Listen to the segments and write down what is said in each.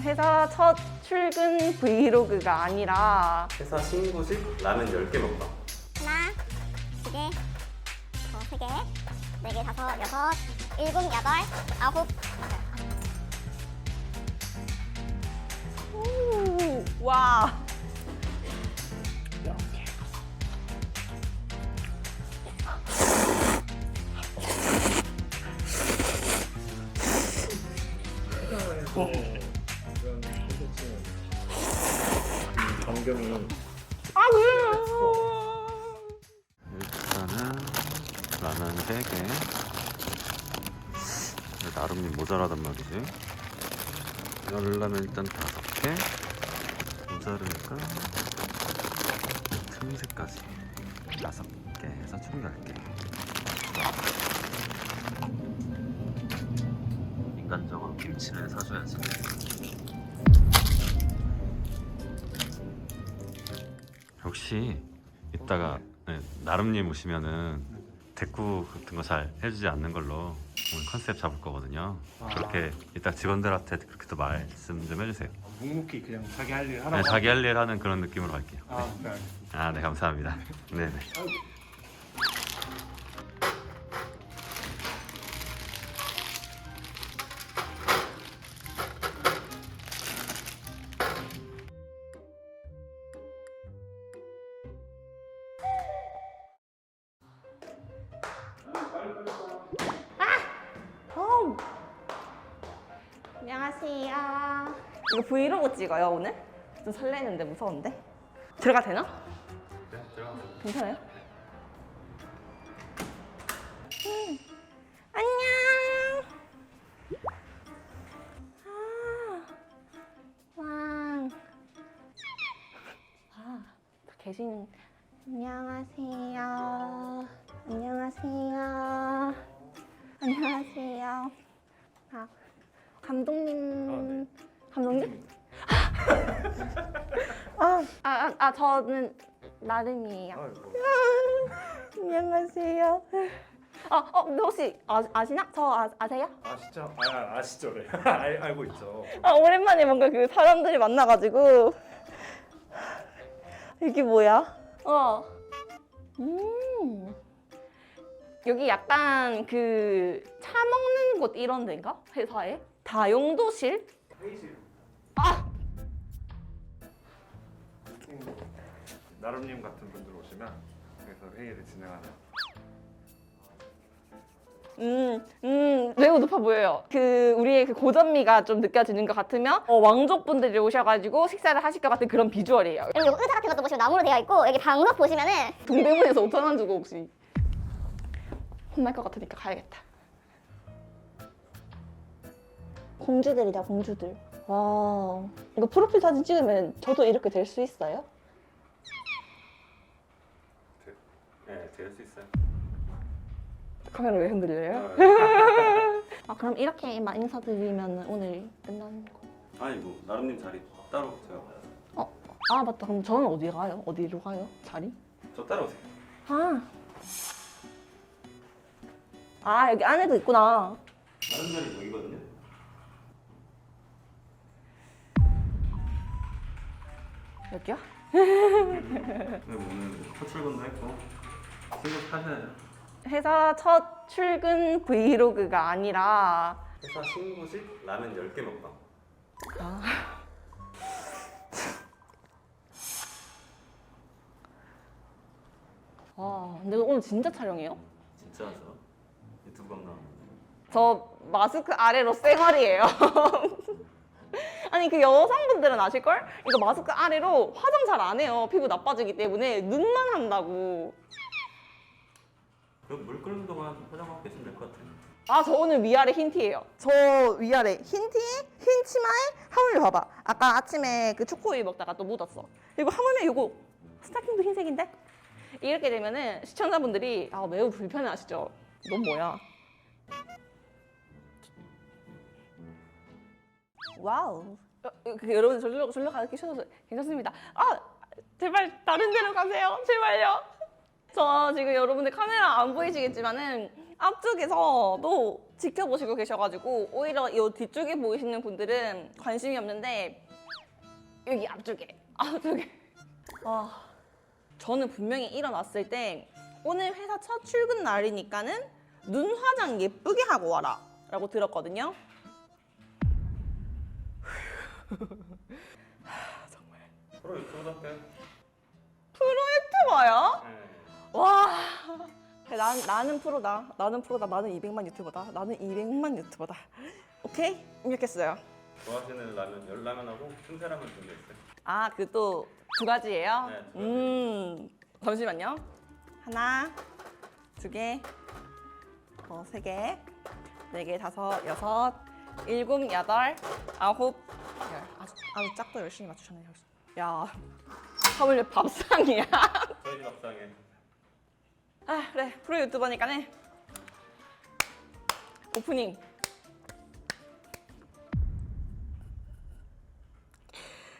회사 첫 출근 브이로그가 아니라 회사 신고식 라면 10개 먹방 하나, 두 개, 어, 세 개, 네 개, 다섯, 여섯, 일곱, 여덟, 아홉. 오, 와. 반경이. 아. 일단은 라면 3개. 나름님 모자라단 말이지. 열라면 일단 5개. 모자르니까 틈새까지 5개 해서 총 10개 인간적으로 김치를 사줘야지 혹시 이따가 네, 나름님 오시면은 대꾸 같은 거 잘 해주지 않는 걸로 오늘 컨셉 잡을 거거든요. 그렇게 이따 직원들한테 그렇게 또 말씀 좀 해주세요. 묵묵히 그냥 자기 할 일 하라고 네, 자기 할 일 하는 그런 느낌으로 할게요. 아, 네, 알겠습니다. 아, 네, 감사합니다. 네네. 어우. 이거 브이로그 찍어요 오늘? 좀 설레는데 무서운데? 들어가 되나? 네, 들어가세요. 괜찮아요? 음. 안녕. 아, 왕. 아, 계신. 안녕하세요. 안녕하세요. 안녕하세요. 아, 감독님. 감독님? 아, 아, 아, 아, 저는 나름이에요. 아이고. 안녕하세요. 아, 어, 근데 혹시 아, 아시나? 저 아, 아세요? 아시죠? 아, 아시죠래. 알, 알고 있죠. 아, 오랜만에 뭔가 그 사람들이 만나가지고 이게 뭐야? 어. 음. 여기 약간 그 차 먹는 곳 이런 데인가? 회사에? 다용도실? 회의실. 나름님 같은 분들 오시면 그래서 회의를 진행하는. 음, 음, 매우 높아 보여요. 그, 우리의 그 고전미가 좀 느껴지는 것 같으면, 어, 왕족분들이 오셔가지고 식사를 하실 것 같은 그런 비주얼이에요. 그리고 여기 의자 같은 것도 보시면 나무로 되어 있고 여기 방석 보시면은 동대문에서 5천 원 주고 혹시 혼날 것 같으니까 가야겠다. 공주들이다 공주들. 와 이거 프로필 사진 찍으면 저도 이렇게 될 수 있어요? 카메라 왜 흔들려요? 아 그럼 이렇게만 인사드리면 오늘 끝나는 거. 아이고, 나름님 자리 따로 제가 어, 아 맞다. 그럼 저는 어디 가요? 어디로 가요? 자리? 저 따라오세요. 아. 아 여기 안에도 있구나. 다른 자리 여기거든요. 여기요? 네, 오늘 첫 출근도 했고 신고식 하셔야죠. 회사 첫 출근 브이로그가 아니라. 회사 신고식 라면 10개 먹방. 와 근데 오늘 진짜 촬영해요? 진짜죠? 유튜브 방 나왔는데. 저 마스크 아래로 쌩얼이에요. 아니 그 여성분들은 아실걸? 이거 마스크 아래로 화장 잘 안 해요. 피부 나빠지기 때문에 눈만 한다고 물 끓는 동안 화장하고 계시면 될 것 같아요. 아 저 오늘 위아래 흰 티예요. 저 위아래 흰 티에 흰 치마에 하물며 봐봐. 아까 아침에 그 초코우유 먹다가 또 묻었어. 이거 하물며 이거. 스타킹도 흰색인데? 이렇게 되면은 시청자분들이 아 매우 불편해 하시죠? 넌 뭐야? 와우. 어, 그 여러분 절로 절로 쉬셔도 괜찮습니다. 아 제발 다른 데로 가세요. 제발요 저 지금 여러분들 카메라 안 보이시겠지만은 앞쪽에서도 지켜보시고 계셔가지고 오히려 이 뒤쪽에 보이시는 분들은 관심이 없는데 여기 앞쪽에 앞쪽에. 아 저는 분명히 일어났을 때 오늘 회사 첫 출근 날이니까는 눈 화장 예쁘게 하고 와라 라고 들었거든요. 프로 유튜브 때. 프 난, 나는 프로다 나는 프로다 나는 200만 유튜버다 나는 200만 유튜버다 오케이? 입력했어요 좋아하시는 라면 열라면하고 승세라면 준비했어요. 아, 그 또 두 가지예요? 네, 두 가지. 음, 잠시만요. 하나, 두 개, 어, 세 개, 네 개, 다섯, 여섯, 일곱, 여덟, 아홉, 열. 아주, 아주 짝도 열심히 맞추셨네요. 야, 하물며 밥상이야. 저희 집 앞상에. 아, 그래. 프로 유튜버니까는 오프닝.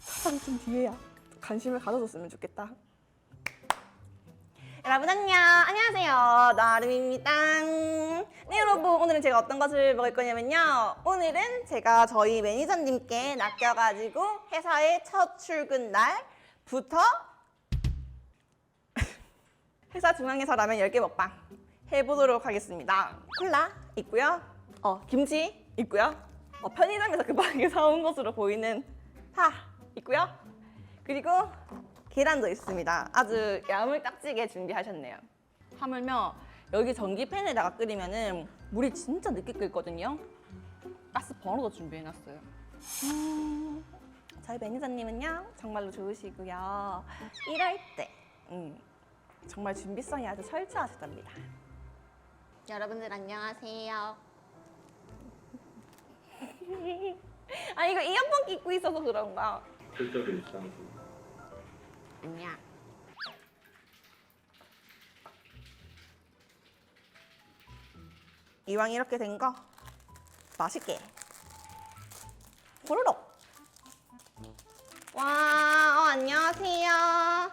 사람 좀 뒤에야. 관심을 가져줬으면 좋겠다. 여러분 안녕. 안녕하세요. 나름입니다. 네 여러분 오늘은 제가 어떤 것을 먹을 거냐면요. 오늘은 제가 저희 매니저님께 낚여가지고 회사의 첫 출근 날부터 회사 중앙에서 라면 10개 먹방 해보도록 하겠습니다. 콜라 있고요. 어, 김치 있고요. 어, 편의점에서 급하게 사온 것으로 보이는 파 있고요. 그리고 계란도 있습니다. 아주 야물딱지게 준비하셨네요. 하물며 여기 전기팬에다가 끓이면은 물이 진짜 늦게 끓거든요. 가스 버너도 준비해놨어요. 음, 저희 매니저님은요 정말로 좋으시고요. 일할 때 음, 정말 준비성이 아주 철저하시답니다. 여러분들 안녕하세요. 아 이거 이어폰 끼고 있어서 그런가? 실적인 일상. 안녕. 이왕 이렇게 된 거 맛있게 호로록 와 어, 안녕하세요?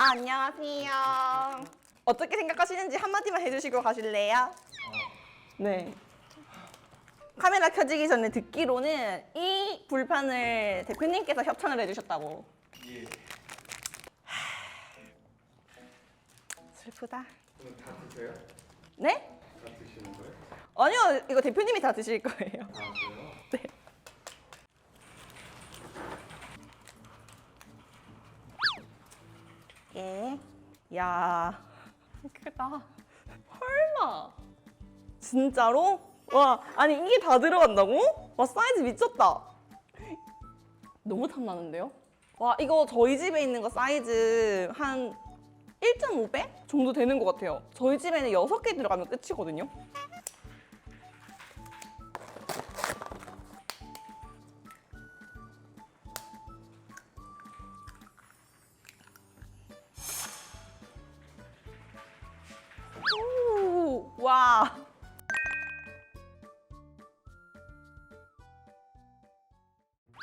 아, 안녕하세요 어떻게 생각하시는지 한마디만 해주시고 가실래요? 네 카메라 켜지기 전에 듣기로는 이 불판을 대표님께서 협찬을 해주셨다고 예. 슬프다 그럼 다 드세요? 네? 다 드시는 거예요? 아니요 이거 대표님이 다 드실 거예요 아 그래요? 네. 예. 야, 크다. 설마. 진짜로? 와, 아니 이게 다 들어간다고? 와, 사이즈 미쳤다. 너무 탐나는데요? 와, 이거 저희 집에 있는 거 사이즈 한 1.5배 정도 되는 것 같아요. 저희 집에는 6개 들어가면 끝이거든요.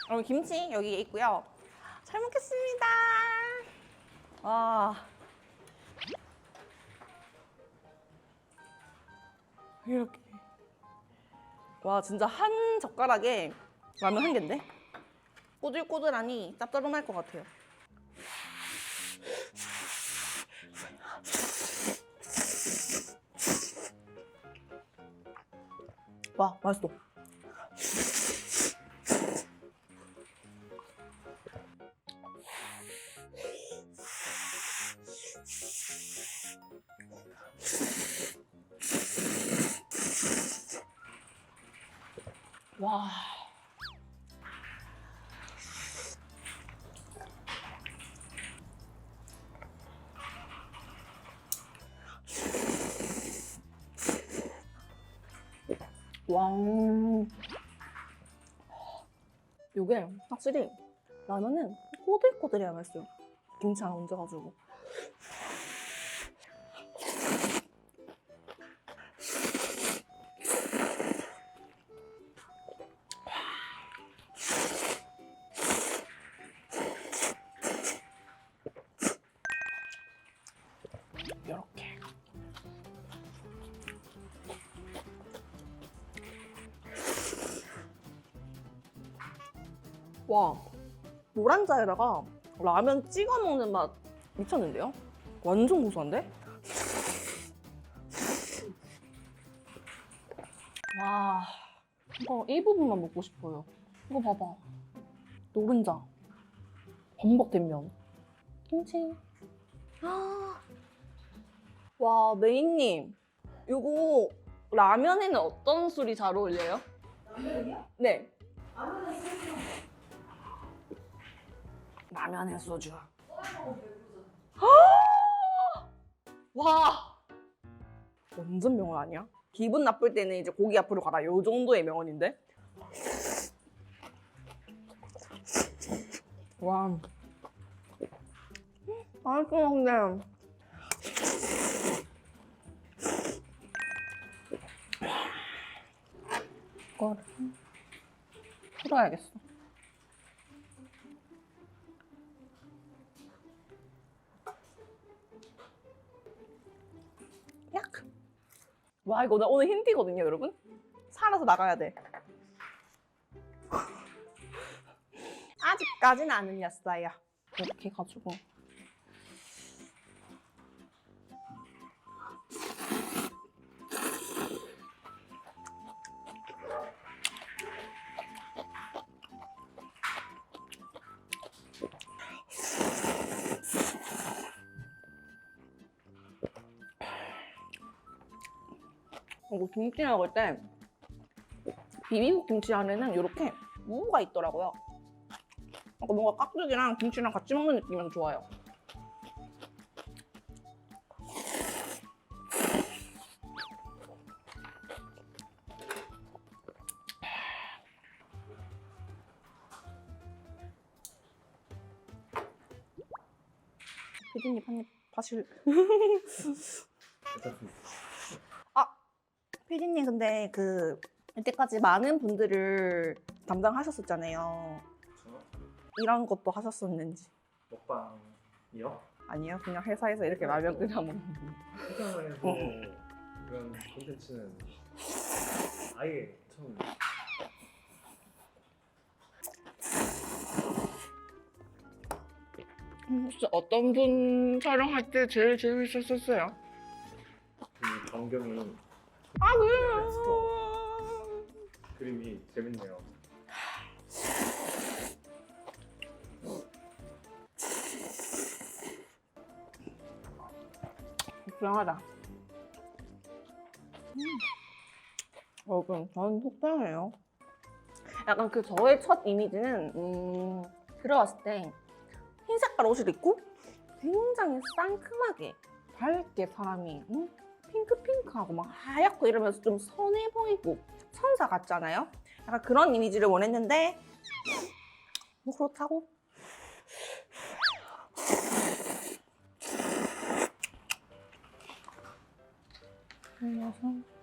그럼 김치 여기에 있고요. 잘 먹겠습니다. 와. 이렇게. 와, 진짜 한 젓가락에 라면 한 개인데? 꼬들꼬들하니 짭조름할 것 같아요. 와, 맛있어. 와. 왕. 요게 확실히 라면은 꼬들꼬들해야 맛있어요. 김치 하나 얹어가지고. 와 노란자에다가 라면 찍어 먹는 맛 미쳤는데요? 완전 고소한데? 와 이거 이 부분만 먹고 싶어요. 이거 봐봐 노른자 범벅된 면 김치 아. 와 메인님 요거 라면에는 어떤 술이 잘 어울려요? 라면이요? 네 라면 에 소주. 와, 완전 명언 아니야? 기분 나쁠 때는 이제 고기 앞으로 가라. 요 정도의 명언인데. 와, 맛있어 근데. 이거를 풀어야겠어. 와 이거 나 오늘 힌트거든요 여러분. 살아서 나가야 돼. 아직까지는 안 흘렸어요. 이렇게 가지고. 이거 김치 먹을 때 비빔 김치 안에는 이렇게 무가 있더라고요. 아까 뭔가 깍두기랑 김치랑 같이 먹는 느낌이 좋아요. 피디님 한입 파실. 아, 피디님 근데 그 이때까지 많은 분들을 담당하셨었잖아요. 저 이런 것도 하셨었는지. 먹방이요? 아니요, 그냥 회사에서 이렇게 라면 끓여 먹는. 회사에서 이런 콘텐츠는 아예 처음 음, 혹시 어떤 분 촬영할 때 제일 재밌었었어요? 그 전경이 아 그래요. 그림이 재밌네요. 불안하다. 음. 여러분, 저는 속상해요. 약간 그 저의 첫 이미지는 음, 들어왔을 때 흰 색깔 옷을 입고 굉장히 상큼하게 밝게 사람이 음, 핑크핑크하고 막 하얗고 이러면서 좀 선해 보이고 천사 같잖아요. 약간 그런 이미지를 원했는데 뭐 그렇다고 그래서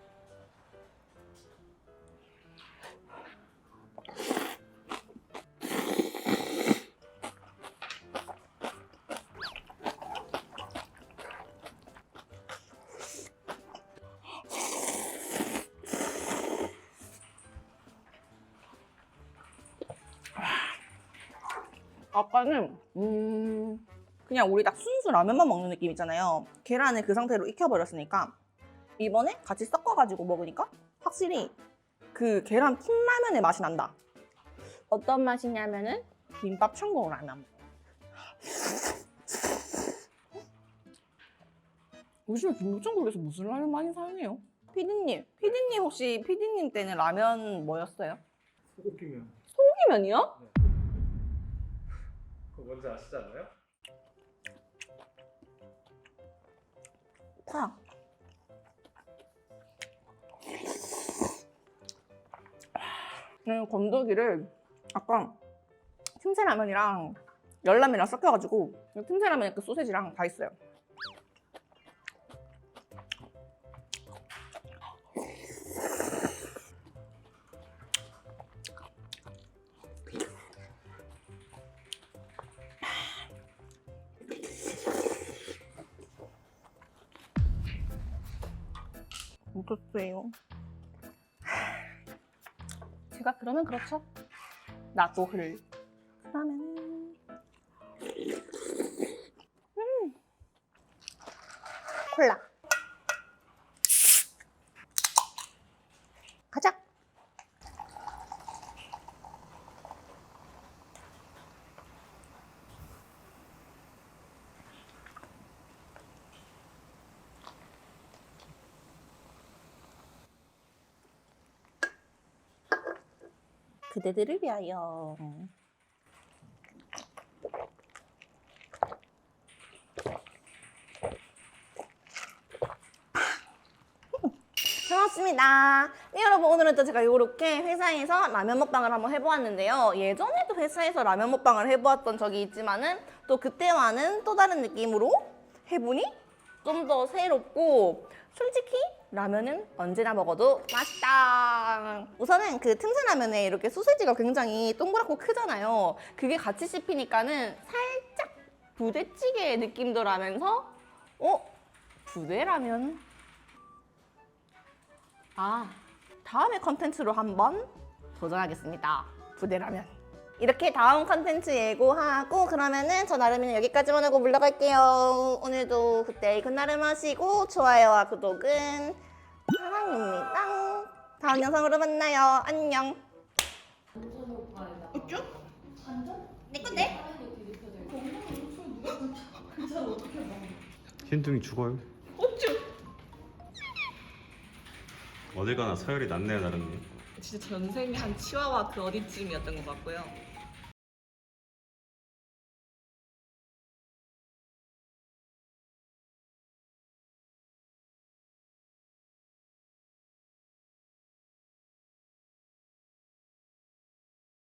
아까는 음 그냥 우리 딱 순수 라면만 먹는 느낌 있잖아요. 계란을 그 상태로 익혀버렸으니까 이번에 같이 섞어가지고 먹으니까 확실히 그 계란 틴라면의 맛이 난다. 어떤 맛이냐면은 김밥 천국 라면. 요즘에 김밥 천국에서 무슨 라면 많이 사용해요? 피디님, 피디님 혹시 피디님 때는 라면 뭐였어요? 소고기면 소고기면이요? 그거 뭔지 아시잖아요? 파. 음, 건더기를 아까 틈새라면이랑 열라면이랑 섞여가지고 틈새라면에 그 소세지랑 다 있어요. 못했어요. 제가 그러면 그렇죠. 나도 흘. 그러면은 음 콜라 그대들을 위하여. 반갑습니다. 네, 여러분 오늘은 또 제가 이렇게 회사에서 라면 먹방을 한번 해보았는데요. 예전에도 회사에서 라면 먹방을 해보았던 적이 있지만은 또 그때와는 또 다른 느낌으로 해보니 좀 더 새롭고 솔직히 라면은 언제나 먹어도 맛있다. 우선은 그 틈새 라면에 이렇게 소세지가 굉장히 동그랗고 크잖아요. 그게 같이 씹히니까는 살짝 부대찌개 느낌도 나면서 어? 부대라면? 아, 다음에 컨텐츠로 한번 도전하겠습니다. 부대라면. 이렇게 다음 컨텐츠 예고하고 그러면은 저 나름이는 여기까지만 하고 물러갈게요. 오늘도 그때 그날을 하시고 좋아요와 구독은 사랑입니다. 다음 영상으로 만나요. 안녕. 있죠? 내 건데? 흰둥이 죽어요. 어쭈? 어딜 가나 서열이 낮네요 나름님. 진짜 전생에 한 치와와 그 어디쯤이었던 것 같고요.